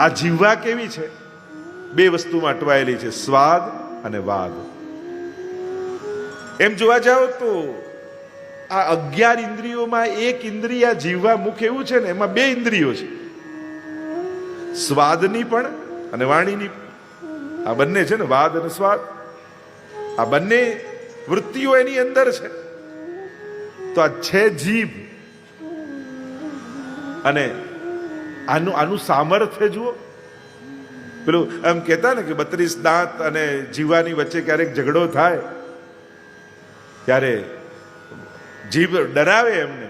આ જીવવા કેવી છે? બે વસ્તુમાં અટવાયેલી છે, સ્વાદ અને વાદ. એમ જોવા જાઓ તો આ અગિયાર ઇન્દ્રિયોમાં એક ઇન્દ્રિય જીવવા મુખ એવું છે ને, એમાં બે ઇન્દ્રિયો છે. સ્વાદની પણ અને વાણીની આ બંને છે ને, વાદ અને સ્વાદ. આ બંને વૃત્તિઓ એની અંદર છે. તો આ છે જીભ. અને આનું આનું સામર્થ્ય જુઓ. પેલું એમ કહેતા ને કે બત્રીસ દાંત અને જીવાની વચ્ચે ક્યારેક ઝઘડો થાય, ત્યારે જીભ ડરાવે એમને.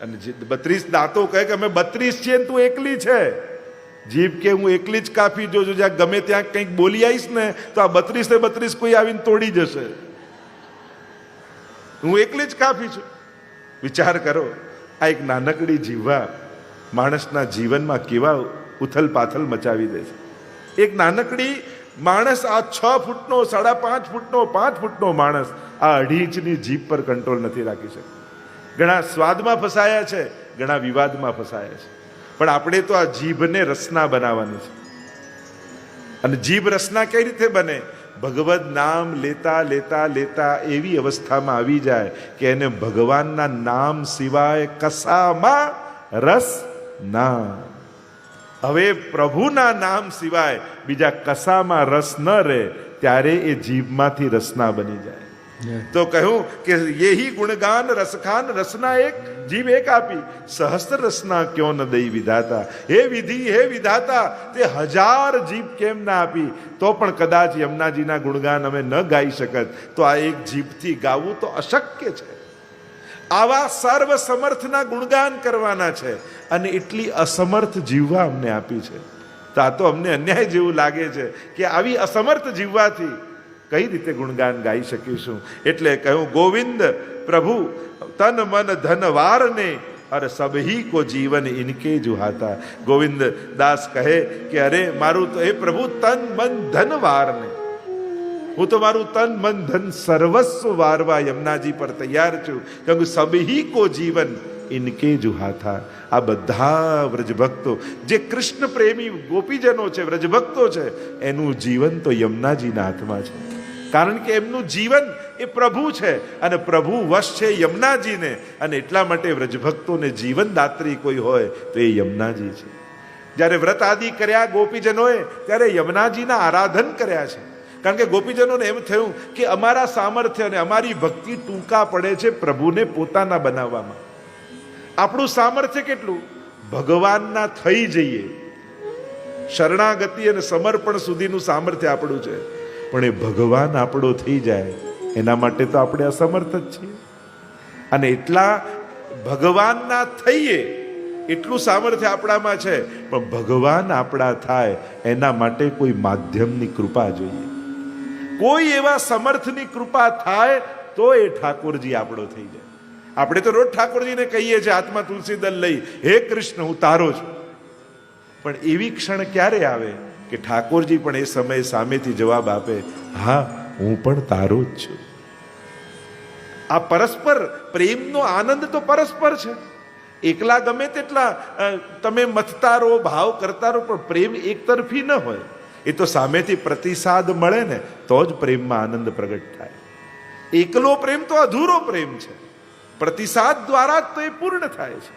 અને બત્રીસ દાંતો કહે કે અમે બત્રીસ છીએ તું એકલી છે. જીભ કે હું એકલી જ કાપી જોજો જ્યાં ગમે ત્યાં કંઈક બોલી આવીશ ને, તો આ બત્રીસે બત્રીસ કોઈ આવીને તોડી જશે. હું એકલી જ કાફી છું. વિચાર કરો, આ એક નાનકડી જીવા માણસના જીવનમાં કેવા ઉથલ પાથલ મચાવી દે છે. એક નાનકડી માણસ આ છ ફૂટનો, સાડા પાંચ ફૂટનો પાંચ ફૂટનો માણસ આ અઢી ઇંચની જીભ પર કંટ્રોલ નથી રાખી શકતો. ઘણા સ્વાદમાં ફસાયા છે, ઘણા વિવાદમાં ફસાયા છે. પણ આપણે તો આ જીભને રસના બનાવવાની છે. અને જીભ રસના કઈ રીતે બને? ભગવદ નામ લેતા લેતા લેતા એવી અવસ્થામાં આવી જાય કે એને ભગવાનના નામ સિવાય કસામાં રસ ના. હવે પ્રભુના નામ સિવાય બીજા કસામાં રસ ન રહે ત્યારે એ જીભમાંથી રસના બની જાય. તો કહ્યું કે યહી ગુણગાન રસખાન રસના એક જીવ એક આપી સહસ્ત્ર રસના ક્યો ન દઈ વિધાતા? હે વિધિ હે વિધાતા તે હજાર જીભ કેમ ના આપી? તો પણ કદાચ યમુનાજીના ગુણગાન અમે ન ગાઈ શકત. તો આ એક જીભથી ગાવું તો અશક્ય છે. આવા સર્વ સમર્થના ગુણગાન કરવાના છે અને એટલી અસમર્થ જીવવા અમને આપી છે. તો તો અમને અન્યાય જેવું લાગે છે કે આવી અસમર્થ જીવવાથી કઈ રીતે ગુણગાન ગાઈ શકીશું? એટલે કહ્યું, ગોવિંદ પ્રભુ, તન મન ધન વારને અરે સબહી કો જીવન ઇનકે જુહાતા. ગોવિંદ દાસ કહે કે, અરે, મારું તો એ પ્રભુ, તન મન ધન વારને. હું તો મારું તન મન ધન સર્વસ્વ વારવા યમુનાજી પર તૈયાર છું. કેમ સબહી કો જીવન ઇનકે જુહાથા. આ બધા વ્રજભક્તો, જે કૃષ્ણ પ્રેમી ગોપીજનો છે, વ્રજભક્તો છે, એનું જીવન તો યમુનાજીના હાથમાં છે. કારણ કે એમનું જીવન એ પ્રભુ છે અને પ્રભુ વશ છે યમુનાજીને અને એટલા માટે વ્રજભક્તોને જીવનદાત્રી કોઈ હોય તો એ યમુનાજી છે. જ્યારે વ્રત આદિ કર્યા ગોપીજનોએ, ત્યારે યમુનાજીના આરાધન કર્યા છે. કારણ કે ગોપીજનોને એમ થયું કે અમારા સામર્થ્ય અને અમારી ભક્તિ ટૂંકા પડે છે પ્રભુને પોતાના બનાવવામાં. આપણું સામર્થ્ય કેટલું? ભગવાનના થઈ જઈએ. શરણાગતિ અને સમર્પણ સુધીનું સામર્થ્ય આપણું છે. પણ એ ભગવાન આપણો થઈ જાય. એના માટે તો આપણે અસમર્થ જ છીએ. અને એટલા ભગવાનના થઈએ એટલું સામર્થ્ય આપણામાં છે. પણ ભગવાન આપણા થાય. એના માટે કોઈ માધ્યમની કૃપા જોઈએ. કોઈ એવા સમર્થની કૃપા થાય તો એ ઠાકોરજી આપણો થઈ જાય. આપણે તો રોજ ઠાકોરજીને કહીએ છીએ આત્મા તુલસી દલ લઈ, હે કૃષ્ણ, હું તારો છું. પણ એવી ક્ષણ ક્યારે આવે કે ઠાકોરજી પણ એ સમયે સામેથી જવાબ આપે, હા, હું પણ તારો જ છું. આ પરસ્પર પ્રેમનો આનંદ તો પરસ્પર છે. એકલા ગમે તેટલા તમે મથતા રહો ભાવ કરતા રહો પણ પ્રેમ એકતરફી ન હોય. એ તો સામેથી પ્રતિસાદ મળે ને, તો જ પ્રેમમાં આનંદ પ્રગટ થાય. એકલો પ્રેમ તો અધૂરો પ્રેમ છે. પ્રતિસાદ દ્વારા જ તો એ પૂર્ણ થાય છે.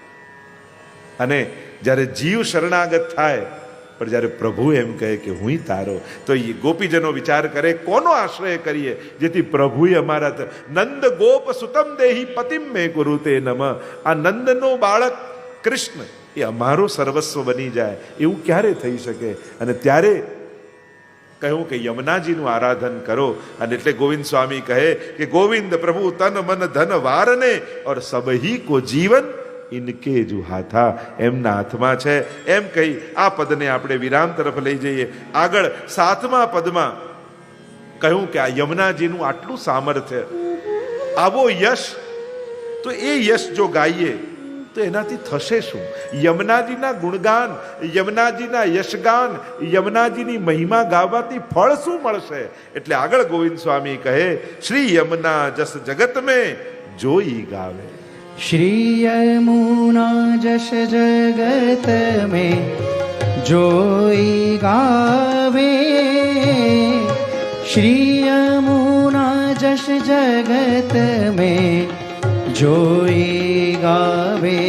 અને જ્યારે જીવ શરણાગત થાય, પણ જ્યારે પ્રભુ એમ કહે કે હું તારો તો એ ગોપીજનો વિચાર કરે, કોનો આશ્રય કરીએ? જેથી પ્રભુએ અમારા નંદ ગોપ સુતમ દેહી પતિમ મે ગુરુ તે નમ આ નંદનો બાળક કૃષ્ણ, એ અમારો સર્વસ્વ બની જાય, એવું ક્યારે થઈ શકે? અને ત્યારે કહ્યું કે યમુનાજીનું આરાધન કરો. અને એટલે ગોવિંદ સ્વામી કહે કે, ગોવિંદ પ્રભુ, તન મન ધન વારને ઓર સબહી કો જીવન ઇનકે જુ હાથા એમના હાથમાં છે. એમ કહી આ પદને આપણે વિરામ તરફ લઈ જઈએ. આગળ સાતમા પદમાં કહ્યું કે આ યમુનાજીનું આટલું સામર્થ્ય. આવો યશ. તો એ યશ જો ગાઈએ તો એનાથી થશે શું? યમનાજીના ગુણગાન, યમુનાજીના યશગાન, યમનાજીની મહિમા ગાવાથી ફળ શું મળશે? એટલે આગળ ગોવિંદ સ્વામી કહે, શ્રી યમના જસ જગત મેં જોઈ ગાવે. શ્રી યમુના જસ જગત મેં જોઈ ગાવે. શ્રી યમુના જસ જગત મેં જોઈ ગાવે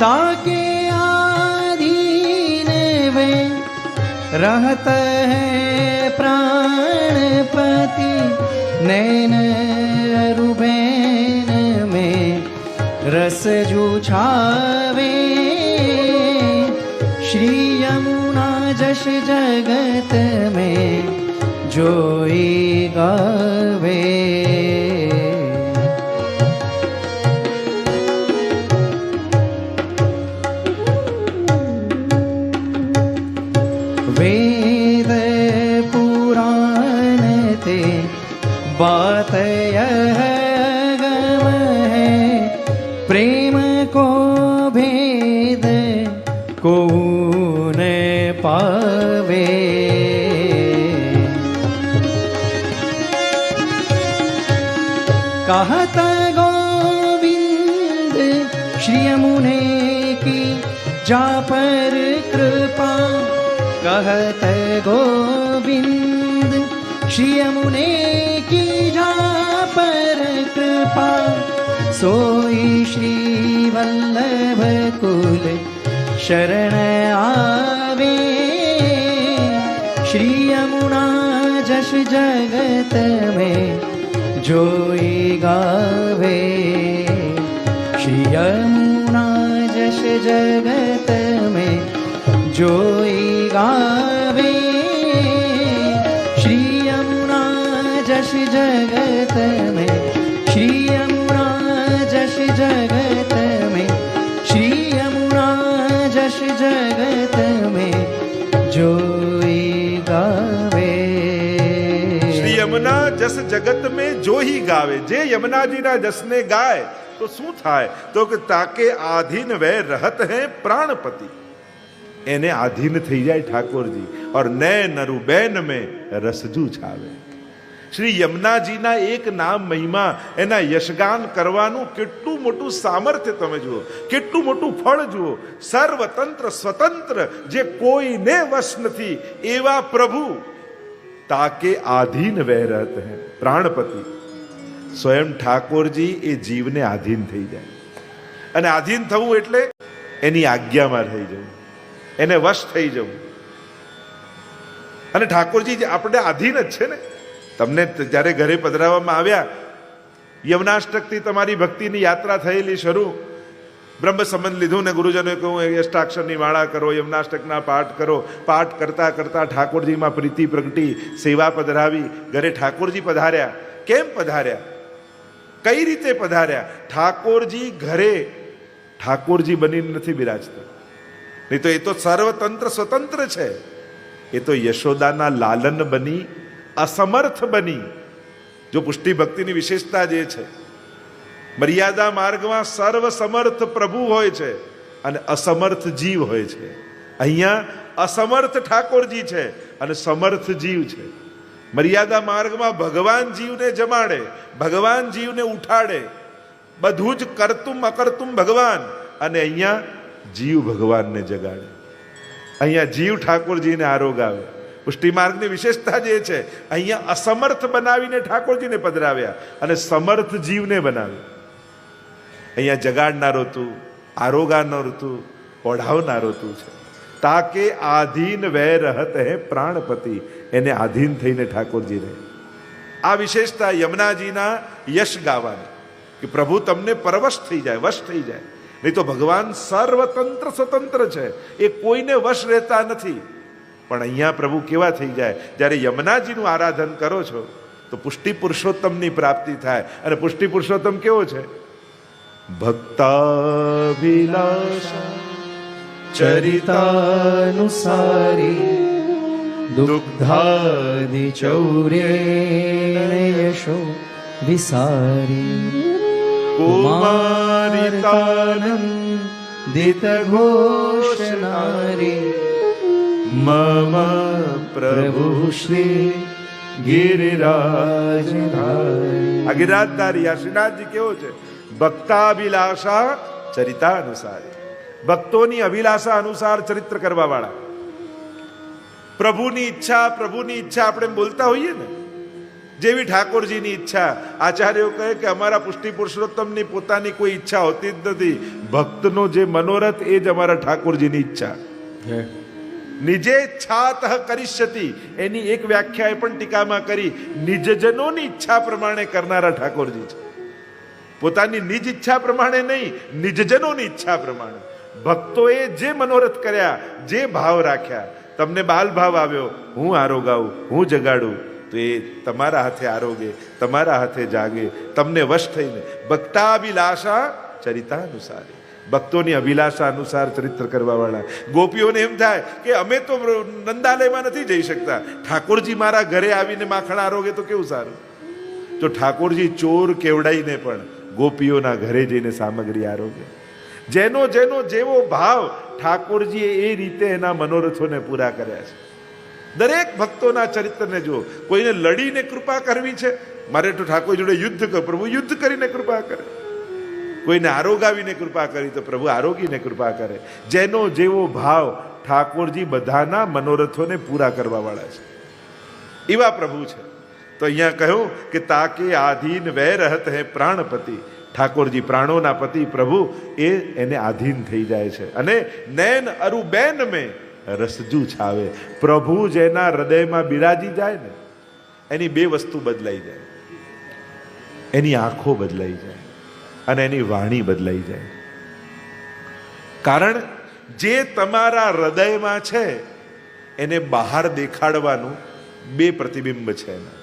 તાકે આધીને વે રહત હૈ પ્રાણપતિ નૈન રૂબેન મે રસ જુછાવે શ્રી યમુના જશ જગત મેં જોઈ ગાવે. વેદ પુરાણ તે બાત ગમ હે. પ્રેમ कहत गोविंद श्री मुने की जा पर कृपा कहत गोविंद श्री मुने की जा पर कृपा सोई श्री वल्लभ कुल शरण आवे श्री यमुना जश जगत में जोई गावे श्री यमुना जश जगत में जोई गावे श्री यमुना जश जगत में श्री यमुना जश जगत જસ જગત મેં જોહી ગાવે, જે યમુનાજીના જસને ગાય, તો શું થાય? તો કે તાકે આધીન વે રહત હે પ્રાણપતિ. એને આધીન થઈ જાય ઠાકોરજી, ઓર નૈ નરુ બેન મેં રસજુ છાવે. શ્રી યમુનાજીના એક નામ મહિમા, એના યશગાન કરવાનું કેટલું મોટું સામર્થ્ય તમે જુઓ, કેટલું મોટું ફળ જુઓ. સર્વતંત્ર સ્વતંત્ર, જે કોઈને વશ નથી, એવા પ્રભુ તાકે આધીન વહ રહત પ્રાણપતિ સ્વયં ઠાકોરજી એ જીવને આધીન થઈ જાય અને આધીન થવું એટલે એની આજ્ઞામાં થઈ જવું એને વશ થઈ જવું અને ઠાકોરજી આપણે આધીન જ છે ને તમને જ્યારે ઘરે પધરાવવામાં આવ્યા યમનાષ્ટકથી તમારી ભક્તિની યાત્રા થયેલી શરૂ બ્રહ્મ સંબંધ લીધું ને ગુરુજનોએ કહ્યું, "એ અષ્ટાક્ષરની માળા કરો, યમનાષ્ટકના પાઠ કરો. પાઠ કરતા કરતા ઠાકોરજીમાં પ્રીતિ પ્રગટી, સેવા પધરાવી, ઘરે ઠાકોરજી પધાર્યા. કેમ પધાર્યા? કઈ રીતે પધાર્યા? ઠાકોરજી ઘરે. ઠાકોરજી બનીને નથી બિરાજતા. નહીં તો એ તો સર્વતંત્ર સ્વતંત્ર છે. એ તો યશોદાના લાલન બની, અસમર્થ બની. જો પુષ્ટિ ભક્તિની વિશેષતા જે છે મર્યાદા માર્ગમાં સર્વ સમર્થ પ્રભુ હોય છે અને અસમર્થ જીવ હોય છે. અહીંયા અસમર્થ ઠાકોરજી છે અને સમર્થ જીવ છે. મર્યાદા માર્ગમાં ભગવાન જીવને જમાડે, ભગવાન જીવને ઉઠાડે. બધું જ કરતું અકર્તું ભગવાન અને અહીંયા જીવ ભગવાનને જગાડે. અહીંયા જીવ ઠાકોરજીને આરોગ આવે. પુષ્ટિ માર્ગની વિશેષતા જે છે, અહીંયા અસમર્થ બનાવીને ઠાકોરજીને પધરાવ્યા અને સમર્થ જીવને બનાવ્યા. અહીંયા જગાડનારો તું આરોગાનારો તું ઓઢાવનારો તું છે. તાકે આધીન વૈ રહત હે પ્રાણપતિ, એને આધીન થઈને ઠાકોરજી રહે. આ વિશેષતા યમુનાજીના યશ ગાવાની, કે પ્રભુ તમને પરવશ થઈ જાય, વશ થઈ જાય. નહીં તો ભગવાન સર્વતંત્ર સ્વતંત્ર છે. એ કોઈને વશ રહેતા નથી. પણ અહીંયા પ્રભુ કેવા થઈ જાય? જ્યારે યમુનાજીનું આરાધન કરો છો, તો પુષ્ટિ પુરુષોત્તમની પ્રાપ્તિ થાય. અને પુષ્ટિ પુરુષોત્તમ કેવો છે? ભક્તાભિલાષ, ચરિતાનુસારી, દુગ્ધાદિ યશો વિસારી કુમારિતાનંદિત ઘોષનારી મમ પ્રભુ શ્રી ગિરિરાજ આ ગિરાજધારી, આ શ્રીનાથજી કેવો છે? ભક્તાભિલાષા ચરિતા અનુસાર ભક્તોની અભિલાષા અનુસાર ચરિત્ર કરવા વાળા પ્રભુની ઈચ્છા પ્રભુની ઈચ્છા આપણે બોલતા હોઈએ ને. જેવી ઠાકોરજીની ઈચ્છા. આચાર્યો કહે કે અમારા પુષ્ટિ પુરુષોત્તમની પોતાની કોઈ ઈચ્છા હોતી જ નથી. ભક્તનો જે મનોરથ એ જ અમારા ઠાકોરજીની ઈચ્છા. નિજે છાત કરીષ્યતિ. એની એક વ્યાખ્યા એ પણ ટીકામાં કરી. નિજજનોની ઈચ્છા પ્રમાણે કરનારા ઠાકોરજી છે. પોતાની નિજ ઈચ્છા પ્રમાણે નહીં, નિજજનોની ઈચ્છા પ્રમાણે. ભક્તોએ જે મનોરથ કર્યા, જે ભાવ રાખ્યા, તમને બાલ ભાવ આવ્યો, હું આરોગાવું, હું જગાડું, તો એ તમારા હાથે આરોગે, તમારા હાથે જાગે, તમને વશ થઈને. ભક્તાભિલાષા ચરિતા અનુસારે ભક્તોની અભિલાષા અનુસાર ચરિત્ર કરવાવાળા. ગોપીઓને એમ થાય કે અમે તો નંદાલયમાં નથી જઈ શકતા. ઠાકોરજી મારા ઘરે આવીને માખણ આરોગે તો કેવું સારું? તો ઠાકોરજી ચોર કેવડાઈને પણ ગોપીઓના ઘરે જઈને સામગ્રી આરોગે. જેનો જેનો જેવો ભાવ ઠાકોરજીએ એ રીતે એના મનોરથોને પૂરા કર્યા છે. દરેક ભક્તોના ચરિત્રને જુઓ, કોઈને લડીને કૃપા કરવી છે, મારે તો ઠાકોર જોડે યુદ્ધ કર, પ્રભુ યુદ્ધ કરીને કૃપા કરે. કોઈને આરોગાવીને કૃપા કરી તો પ્રભુ આરોગીને કૃપા કરે. જેનો જેવો ભાવ ઠાકોરજી બધાના મનોરથોને પૂરા કરવા વાળા છે. એવા પ્રભુ છે. તો અહીંયા કહ્યું કે તાકે આધીન વૈ રહત હે પ્રાણપતિ. ઠાકોરજી પ્રાણોના પતિ પ્રભુ, એ એને આધીન થઈ જાય છે. અને નૈન અરુ બેન મેં રસજુ છાવે. પ્રભુ જેના હૃદયમાં બિરાજી જાય ને, એની બે વસ્તુ બદલાઈ જાય. એની આંખો બદલાઈ જાય અને એની વાણી બદલાઈ જાય. કારણ જે તમારા હૃદયમાં છે, એને બહાર દેખાડવાનું બે પ્રતિબિંબ છે એના.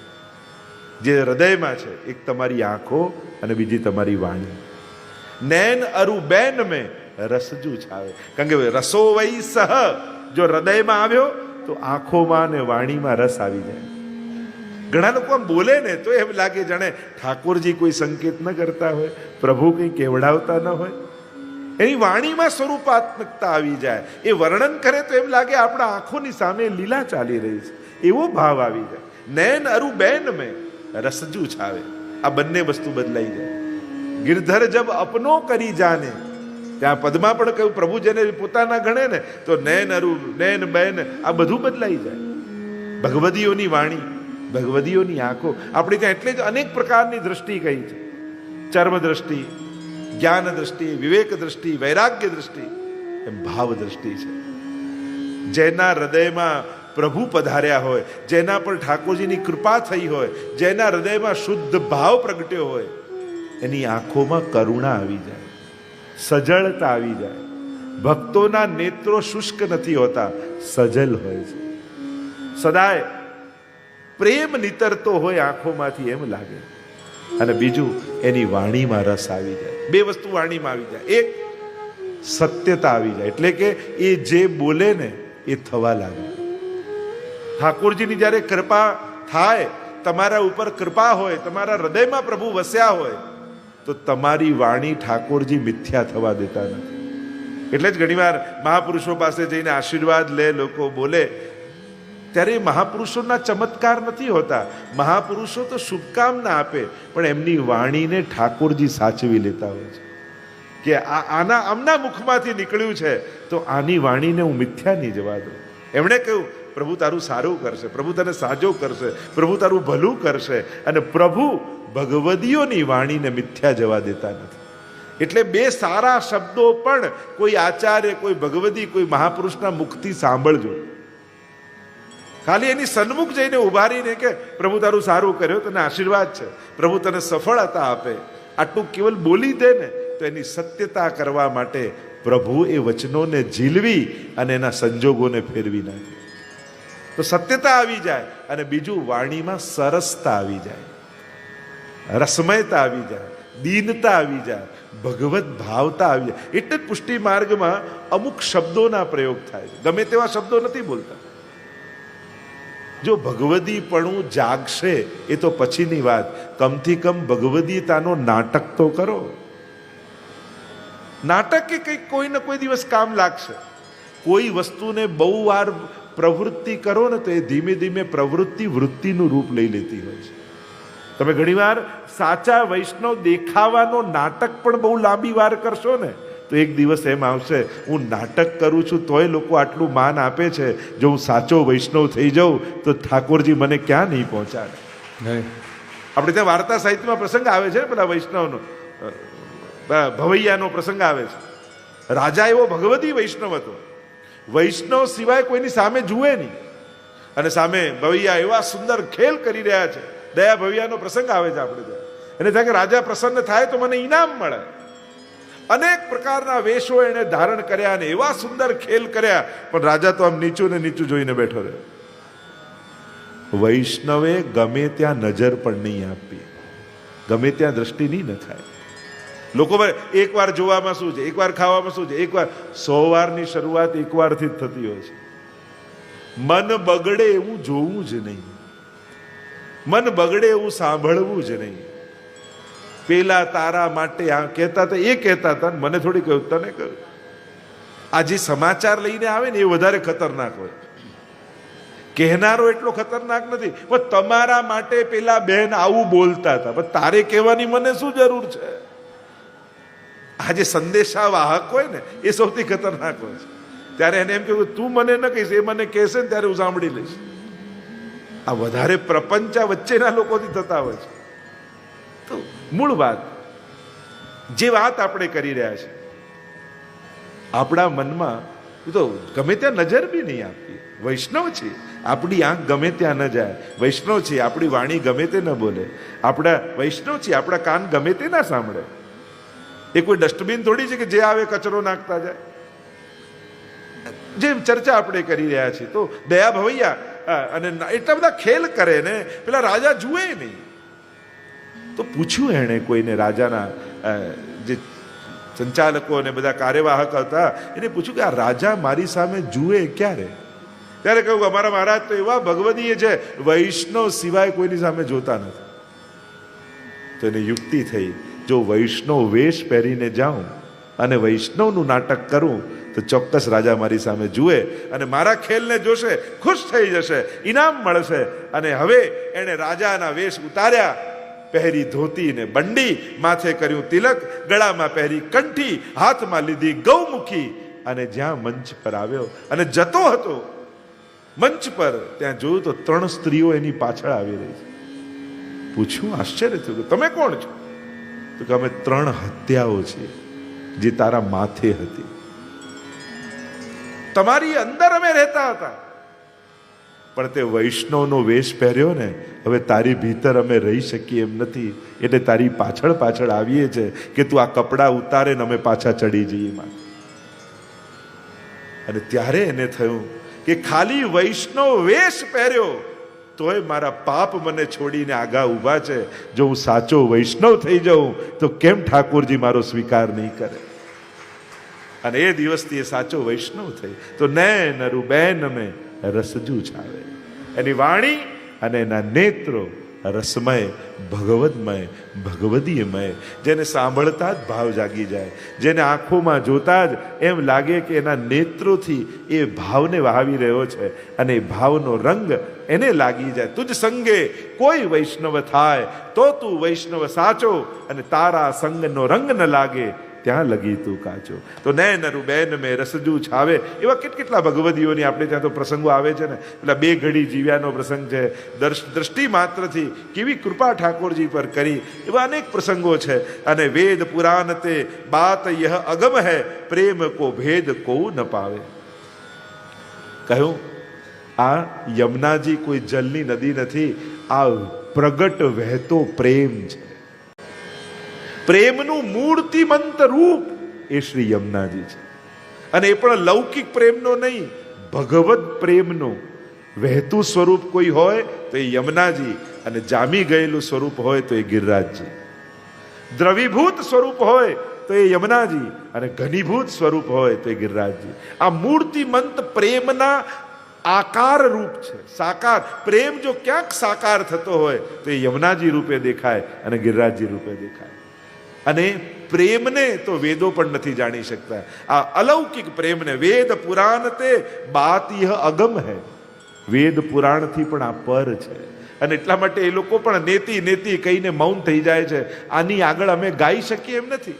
જે હૃદયમાં છે, એક તમારી આંખો અને બીજી તમારી વાણી. નૈન અરુ બેન મેં રસજુ છાવે. કારણ કે રસો વૈ સહ. જો હૃદયમાં આવ્યો, તો આંખોમાં અને વાણીમાં રસ આવી જાય. ઘણા લોકો આમ બોલે ને, તો એમ લાગે જાણે ઠાકોરજી કોઈ સંકેત ન કરતા હોય, પ્રભુ કંઈ કેવડાવતા ન હોય. એની વાણીમાં સ્વરૂપાત્મકતા આવી જાય. એ વર્ણન કરે તો એમ લાગે આપણા આંખોની સામે લીલા ચાલી રહી છે. એવો ભાવ આવી જાય. નૈન અરુ બેન મેં રસજુ છાવે આ બંને વસ્તુ બદલાઈ જાય ગિરધર જબ અપનો કરી જાને ત્યાં પદમાં પણ કહ્યું, પ્રભુ જેને પોતાના ગણે ને, તો નયન અરુ નયન બયન, આ બધું બદલાઈ જાય. ભગવદીઓની વાણી, ભગવદીઓની આંખો, આપણે ત્યાં એટલે જ અનેક પ્રકારની દ્રષ્ટિ કહી છે. ચર્મ દ્રષ્ટિ, જ્ઞાન દ્રષ્ટિ, વિવેક દ્રષ્ટિ, વૈરાગ્ય દ્રષ્ટિ, એમ ભાવ દ્રષ્ટિ છે. જેના હૃદયમાં પ્રભુ પધાર્યા હોય, જેના પર ઠાકોરજીની કૃપા થઈ હોય, જેના હૃદયમાં શુદ્ધ ભાવ પ્રગટ્યો હોય, એની આંખોમાં કરુણા આવી જાય, સજળતા આવી જાય. ભક્તોના નેત્રો શુષ્ક નથી હોતા, સજલ હોય છે. સદાય પ્રેમ નીતરતો હોય આંખોમાંથી એમ લાગે. અને બીજું, એની વાણીમાં રસ આવી જાય. બે વસ્તુ વાણીમાં આવી જાય. એક, સત્યતા આવી જાય. એટલે કે એ જે બોલે ને, એ થવા લાગે. ઠાકોરજીની જ્યારે કૃપા થાય, તમારા ઉપર કૃપા હોય, તમારા હૃદયમાં પ્રભુ વસ્યા હોય, તો તમારી વાણી ઠાકોરજી મિથ્યા થવા દેતા નથી. એટલે જ ઘણીવાર મહાપુરુષો પાસે જઈને આશીર્વાદ લે, લોકો બોલે, ત્યારે મહાપુરુષોના ચમત્કાર નથી હોતા. મહાપુરુષો તો શુભકામના આપે, પણ એમની વાણીને ઠાકોરજી સાચવી લેતા હોય છે. કે આ આના આમના મુખમાંથી નીકળ્યું છે, તો આની વાણીને હું મિથ્યા નહીં જવા દઉં. એમણે કહ્યું, પ્રભુ તારું સારું કરશે, પ્રભુ તને સાજો કરશે, પ્રભુ તારું ભલું કરશે અને પ્રભુ ભગવદીઓની વાણીને મિથ્યા જવા દેતા નથી. એટલે બે સારા શબ્દો પણ કોઈ આચાર્ય, કોઈ ભગવદી, કોઈ મહાપુરુષના મુખથી સાંભળજો. ખાલી એની સન્મુખ જઈને ઉભારીને કે, પ્રભુ તારું સારું કર્યો, તને આશીર્વાદ છે, પ્રભુ તને સફળતા આપે. આટલું કેવલ બોલી દે ને, તો એની સત્યતા કરવા માટે પ્રભુ એ વચનોને ઝીલવી અને એના સંજોગોને ફેરવી નાખે. તો સત્યતા આવી જાય અને બીજું વાણીમાં સરસતા આવી જાય. રસમયતા આવી જાય, દીનતા આવી જાય, ભગવત ભાવતા આવી જાય. એટલે પુષ્ટિ માર્ગમાં અમુક શબ્દોના પ્રયોગ થાય છે. ગમે તેવા શબ્દો નથી બોલતા. જો ભગવદીપણું જાગશે, એ તો પછીની વાત. કમથી કમ ભગવદીતાનો નાટક તો કરો. નાટક કે કંઈક કોઈને કોઈ દિવસ કામ લાગશે. કોઈ વસ્તુને બહુ વાર પ્રવૃત્તિ કરો ને તો એ ધીમે ધીમે પ્રવૃત્તિ વૃત્તિનું રૂપ લઈ લેતી હોય છે. તમે ઘણીવાર સાચા વૈષ્ણવ દેખાવાનો નાટક પણ બહુ લાંબી વાર કરશો ને તો એક દિવસ એમ આવશે હું નાટક કરું છું તોય લોકો આટલું માન આપે છે જો હું સાચો વૈષ્ણવ થઈ જાઉં તો ઠાકોરજી મને ક્યાં નહીં પહોંચાડે? આપણે ત્યાં વાર્તા સાહિત્યમાં પ્રસંગ આવે છે ને પેલા વૈષ્ણવનો. ભવૈયાનો પ્રસંગ આવે છે. રાજા એવો ભગવતી વૈષ્ણવ હતો. વૈષ્ણવ સિવાય કોઈની સામે જુએ નહીં. અને સામે ભવૈયા એવા સુંદર ખેલ કરી રહ્યા છે. દયા ભવૈયાનો પ્રસંગ આવે છે આપણે ત્યાં. એને થાય કે રાજા પ્રસન્ન થાય તો મને ઇનામ મળે. અનેક પ્રકારના વેશો એણે ધારણ કર્યા અને એવા સુંદર ખેલ કર્યા, પણ રાજા તો આમ નીચું ને નીચું જોઈને બેઠો રહ્યો. વૈષ્ણવે ગમે ત્યાં નજર પણ નહીં આપવી ગમે ત્યાં દ્રષ્ટિ નહીં નખાય. લોકો એકવાર જોવામાં શું છે? એકવાર ખાવામાં શું છે? એકવાર સો વારની શરૂઆત એકવારથી જ થતી હોય છે. મન બગડે એવું જોવું જ નહીં. મન બગડે એવું સાંભળવું જ નહીં. પેલા તારા માટે આ કહેતા હતા, એ કહેતા હતા મને થોડી કહ્યું તને કહ્યું આ જે સમાચાર લઈને આવે ને એ વધારે ખતરનાક હોય. કહેનારો એટલો ખતરનાક નથી. પણ તમારા માટે પેલા બેન આવું બોલતા હતા. પણ તારે કહેવાની મને શું જરૂર છે? આ જે સંદેશા વાહક હોય ને, એ સૌથી ખતરનાક હોય છે. ત્યારે એને એમ કહ્યું તું મને ન કહીશ, એ મને કહેશે ને ત્યારે હું સાંભળી લઈશ. આ વધારે પ્રપંચા વચ્ચેના લોકોથી થતા હોય છે. તો મૂળ વાત, જે વાત આપણે કરી રહ્યા છીએ, આપણા મનમાં તો ગમે ત્યાં નજર બી નહીં આપીએ વૈષ્ણવ છે, આપણી આંખ ગમે ત્યાં ન જાય. વૈષ્ણવ છે, આપણી વાણી ગમે તે ન બોલે. આપણા, વૈષ્ણવ છે, આપણા કાન ગમે તે ના સાંભળે. એ કોઈ ડસ્ટબિન થોડી છે કે જે આવે, કચરો નાખતા જાય? જે ચર્ચા આપણે કરી રહ્યા છીએ. તો દયા ભવૈયા અને એટલા બધા ખેલ કરે ને, પેલા રાજા જુએ નહીં. તો પૂછ્યું એણે કોઈને રાજાના જે સંચાલકો અને બધા કાર્યવાહક હતા, એને પૂછ્યું કે આ રાજા મારી સામે જુએ ક્યારે? ત્યારે કહ્યું અમારા મહારાજ તો એવા ભગવદીય છે, વૈષ્ણવ સિવાય કોઈની સામે જોતા નથી. તો એને યુક્તિ થઈ જો વૈષ્ણવ વેશ પહેરીને જાઉં અને વૈષ્ણવનું નાટક કરું, તો ચોક્કસ રાજા મારી સામે જુએ અને મારા ખેલને જોશે, ખુશ થઈ જશે, ઇનામ મળશે. અને હવે એણે રાજાના વેશ ઉતાર્યા, પહેરી ધોતી ને બંડી, માથે કર્યું તિલક, ગળામાં પહેરી કંઠી, હાથમાં લીધી ગૌમુખી અને જ્યાં મંચ પર આવ્યો અને જતો હતો, મંચ પર ત્યાં જોયું તો ત્રણ સ્ત્રીઓ એની પાછળ આવી રહી છે. પૂછ્યું, આશ્ચર્ય થયું તમે કોણ છો? તો કે અમે ત્રણ હત્યાઓ છીએ જે તારા માથે હતી. તમારી અંદર અમે રહેતા હતા. પણ તે વૈષ્ણવનો વેશ પહેર્યો ને, હવે તારી ભીતર અમે રહી શકીએ એમ નથી. એટલે તારી પાછળ પાછળ આવીએ છે કે તું આ કપડાં ઉતારે ને અમે પાછા ચડી જઈએ માં અને ત્યારે એને થયું કે ખાલી વૈષ્ણવ વેશ પહેર્યો. તોય મારા પાપ મને છોડીને આગા ઊભા છે. જો હું સાચો વૈષ્ણવ થઈ જાઉં, તો કેમ ઠાકોરજી મારો સ્વીકાર નહીં કરે? અને એ દિવસથી એ સાચો વૈષ્ણવ થઈ. તો નૈન બેન અમે રસજુ છાવે એની વાણી અને એના નેત્રો રસમય, ભગવદમય, ભગવદીયમય. જેને સાંભળતા જ ભાવ જાગી જાય, જેને આંખોમાં જોતા જ એમ લાગે કે એના નેત્રોથી એ ભાવને વહાવી રહ્યો છે અને એ ભાવનો રંગ એને લાગી જાય. તુજ સંગે કોઈ વૈષ્ણવ થાય, તો તું વૈષ્ણવ સાચો અને તારા સંગનો રંગ ન લાગે ત્યાં લગી તું કાચો. તો નૈન બેન મેં રસજુ છાવે. એવા કેટ કેટલા ભગવદીઓની આપણે ત્યાં તો પ્રસંગો આવે છે ને. પેલા બે ઘડી જીવ્યાનો પ્રસંગ છે. દર્શ- દ્રષ્ટિ માત્રથી કેવી કૃપા ઠાકોરજી પર કરી. એવા અનેક પ્રસંગો છે. અને વેદ પુરાણ તે બાત યહ અગમ હૈ. પ્રેમ કો ભેદ કો ન પાવે. કહ્યું, આ યમુનાજી કોઈ જલની નદી નથી. આ પ્રગટ વહેતો પ્રેમ છે. પ્રેમનું મૂર્તિમંત રૂપ એ શ્રી યમુનાજી છે. અને એ પણ લૌકિક પ્રેમનો નહીં, ભગવત પ્રેમનો. વહેતું સ્વરૂપ કોઈ હોય તો એ યમુનાજી અને જામી ગયેલું સ્વરૂપ હોય તો એ ગિરિરાજજી. દ્રવીભૂત સ્વરૂપ હોય તો એ યમુનાજી અને ઘનીભૂત સ્વરૂપ હોય તો એ ગિરિરાજજી. આ મૂર્તિમંત પ્રેમના આકાર રૂપ છે. સાકાર, પ્રેમ જો ક્યાંક સાકાર થતો હોય તો એ યમુનાજી રૂપે દેખાય અને ગિરિરાજજી રૂપે દેખાય. અને પ્રેમને તો વેદો પણ નથી જાણી શકતા. આ અલૌકિક પ્રેમને, વેદ પુરાણ તે બાત યહ અગમ હૈ. વેદ પુરાણથી પણ આ પર છે. અને એટલા માટે એ લોકો પણ નેતી નેતી કહીને મૌન થઈ જાય છે. આની આગળ અમે ગાઈ શકીએ એમ નથી.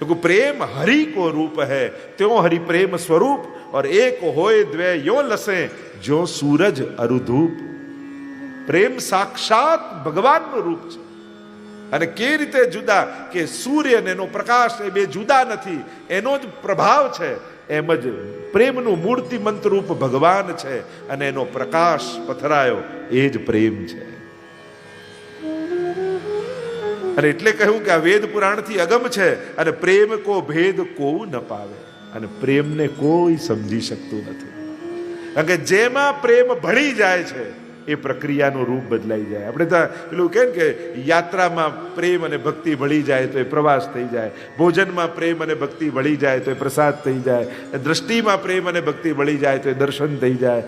લોકો પ્રેમ હરિ કો રૂપ હૈ. ત્યો હરિ પ્રેમ સ્વરૂપ ઓર એક હોય દ્વે યો લસે જો સૂરજ અરુધૂપ. પ્રેમ સાક્ષાત ભગવાનનું રૂપ છે. અને કે રીતે જુદા કે સૂર્ય અને એનો પ્રકાશ એ બે જુદા નથી, એનો જ પ્રભાવ છે, એમ જ પ્રેમનું મૂર્તિમંત રૂપ ભગવાન છે અને એનો પ્રકાશ પથરાયો, એ જ પ્રેમ છે. અને એટલે કહ્યું કે આ વેદ પુરાણથી અગમ છે અને પ્રેમ કો ભેદ કોવું ન પાવે, અને પ્રેમને કોઈ સમજી શકતું નથી. કારણ કે જેમાં પ્રેમ ભળી જાય છે એ પ્રક્રિયાનું રૂપ બદલાઈ જાય. આપણે તો પેલું કહે કે યાત્રામાં પ્રેમ અને ભક્તિ ભળી જાય તો એ પ્રવાસ થઈ જાય. ભોજનમાં પ્રેમ અને ભક્તિ ભળી જાય તો એ પ્રસાદ થઈ જાય. દ્રષ્ટિમાં પ્રેમ અને ભક્તિ ભળી જાય તો એ દર્શન થઈ જાય.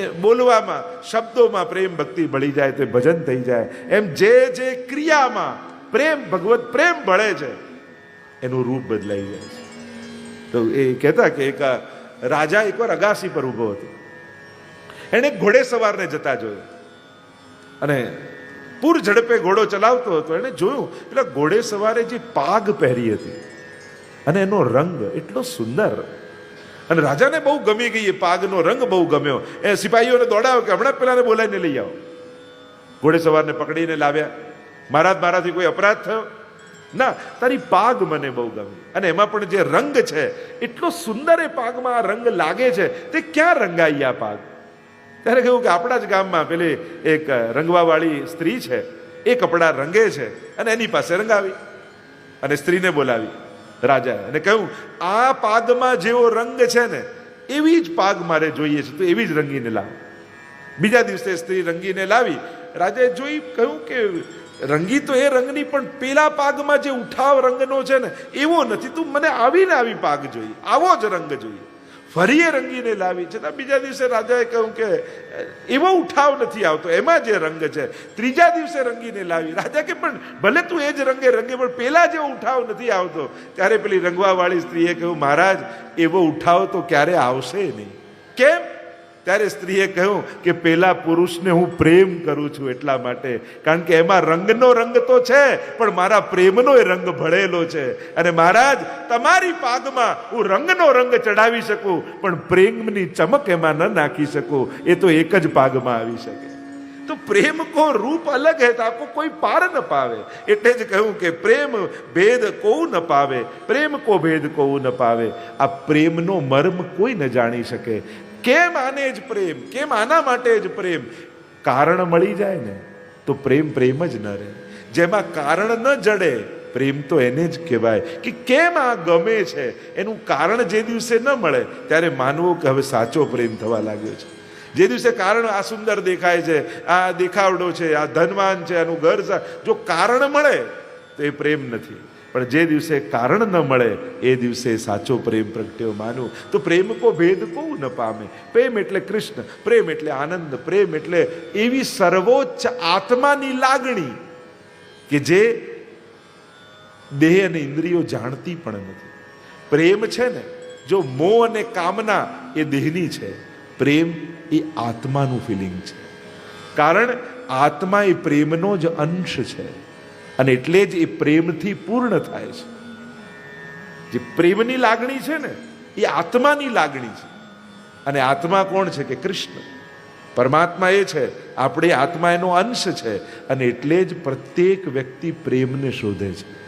એ બોલવામાં, શબ્દોમાં પ્રેમ, ભક્તિ ભળી જાય તો એ ભજન થઈ જાય. એમ જે જે ક્રિયામાં પ્રેમ, ભગવત પ્રેમ ભળે છે, એનું રૂપ બદલાઈ જાય છે. તો એ કહેતા કે એક રાજા એકવાર અગાસી પર ઊભો હતો. એણે ઘોડેસવારને ઘોડે સવારને જતા જોયો. અને પૂર ઝડપે ઘોડો ચલાવતો હતો, એણે જોયું, પેલા ઘોડે સવારે જે પાગ પહેરી હતી અને એનો રંગ એટલો સુંદર. અને રાજાને બહુ ગમી ગઈ એ પાગનો રંગ બહુ ગમ્યો. એ સિપાહીઓને દોડાવ્યો કે હમણાં પેલાને બોલાવીને લઈ આવો. ઘોડે સવારને પકડીને લાવ્યા. મહારાજ મારાથી કોઈ અપરાધ થયો? ના, તારી પાગ મને બહુ ગમી. અને એમાં પણ જે રંગ છે, એટલો સુંદર એ પાગમાં આ રંગ લાગે છે, તે ક્યાં રંગાઈ આ પાગ? ત્યારે કહ્યું કે આપણા જ ગામમાં પેલી એક રંગવાવાળી સ્ત્રી છે, એ કપડાં રંગે છે અને એની પાસે રંગાવી અને સ્ત્રીને બોલાવી રાજા અને કહ્યું, આ પાગમાં જેવો રંગ છે ને, એવી જ પાગ મારે જોઈએ છે, તો એવી જ રંગીને લાવ. બીજા દિવસે સ્ત્રી રંગીને લાવી. રાજાએ જોઈ, કહ્યું કે રંગી તો એ રંગની, પણ પેલા પાગમાં જે ઉઠાવ રંગનો છે ને, એવો નથી. તું મને આવીને આવી પાગ જોઈએ આવો જ રંગ જોઈએ ફરી એ રંગીને લાવી. છતાં બીજા દિવસે રાજાએ કહ્યું કે એવો ઉઠાવ નથી આવતો. એમાં જે રંગ છે. ત્રીજા દિવસે રંગીને લાવી. રાજા કે, પણ ભલે તું એ જ રંગે રંગે, પણ પેલા જેવો ઉઠાવ નથી આવતો. ત્યારે પેલી રંગવાવાળી સ્ત્રીએ કહ્યું, મહારાજ, એવો ઉઠાવ તો ક્યારે આવશે નહીં. કેમ? ત્યારે સ્ત્રીએ કહ્યું કે પેલા પુરુષને હું પ્રેમ કરું છું એટલા માટે. કારણ કે એમાં રંગનો રંગ તો છે, પણ મારા પ્રેમનો રંગ ભળેલો છે. અને મહારાજ, તમારી પાગમાં હું રંગનો રંગ ચડાવી શકું, પણ પ્રેમની ચમક એમાં ન નાખી શકું. એ તો એક જ પાગમાં આવી શકે. તો પ્રેમ કો રૂપ અલગ હે તાકો કોઈ પાર ન પાવે. એટલે જ કહ્યું કે પ્રેમ ભેદ કોઉ ન પાવે. પ્રેમ કો ભેદ કોઉ ન પાવે. આ પ્રેમનો મર્મ કોઈ ન જાણી શકે. કેમ આને જ પ્રેમ? કેમ આના માટે જ પ્રેમ? કારણ મળી જાય ને, તો પ્રેમ પ્રેમ જ ન રહે. જેમાં કારણ ન જડે, પ્રેમ તો એને જ કહેવાય. કે કેમ આ ગમે છે? એનું કારણ જે દિવસે ન મળે, ત્યારે માનવું કે હવે સાચો પ્રેમ થવા લાગ્યો છે. જે દિવસે કારણ આ સુંદર દેખાય છે, આ દેખાવડો છે, આ ધનવાન છે, આનું ઘર છે, જો કારણ મળે, તો એ પ્રેમ નથી. પણ જે દિવસે કારણ ન મળે, એ દિવસે સાચો પ્રેમ પ્રગટ્યો માનું. તો પ્રેમ કો ભેદ કોઉ ન પામે? પ્રેમ એટલે કૃષ્ણ, પ્રેમ એટલે આનંદ, પ્રેમ એટલે એવી સર્વોચ્ચ આત્માની લાગણી કે જે દેહ અને ઇન્દ્રિયો જાણતી પણ નથી. પ્રેમ છે ને, જો મોહ અને કામના એ દેહની છે, પ્રેમ એ આત્માનું ફિલિંગ છે. કારણ આત્મા એ પ્રેમનો જ અંશ છે. અને એટલે જ એ પ્રેમથી પૂર્ણ થાય છે. જે પ્રેમની લાગણી છે ને, એ આત્માની લાગણી છે. અને આત્મા કોણ છે કે કૃષ્ણ? પરમાત્મા એ છે, આપણે આત્મા એનો અંશ છે અને એટલે જ પ્રત્યેક વ્યક્તિ પ્રેમને શોધે છે.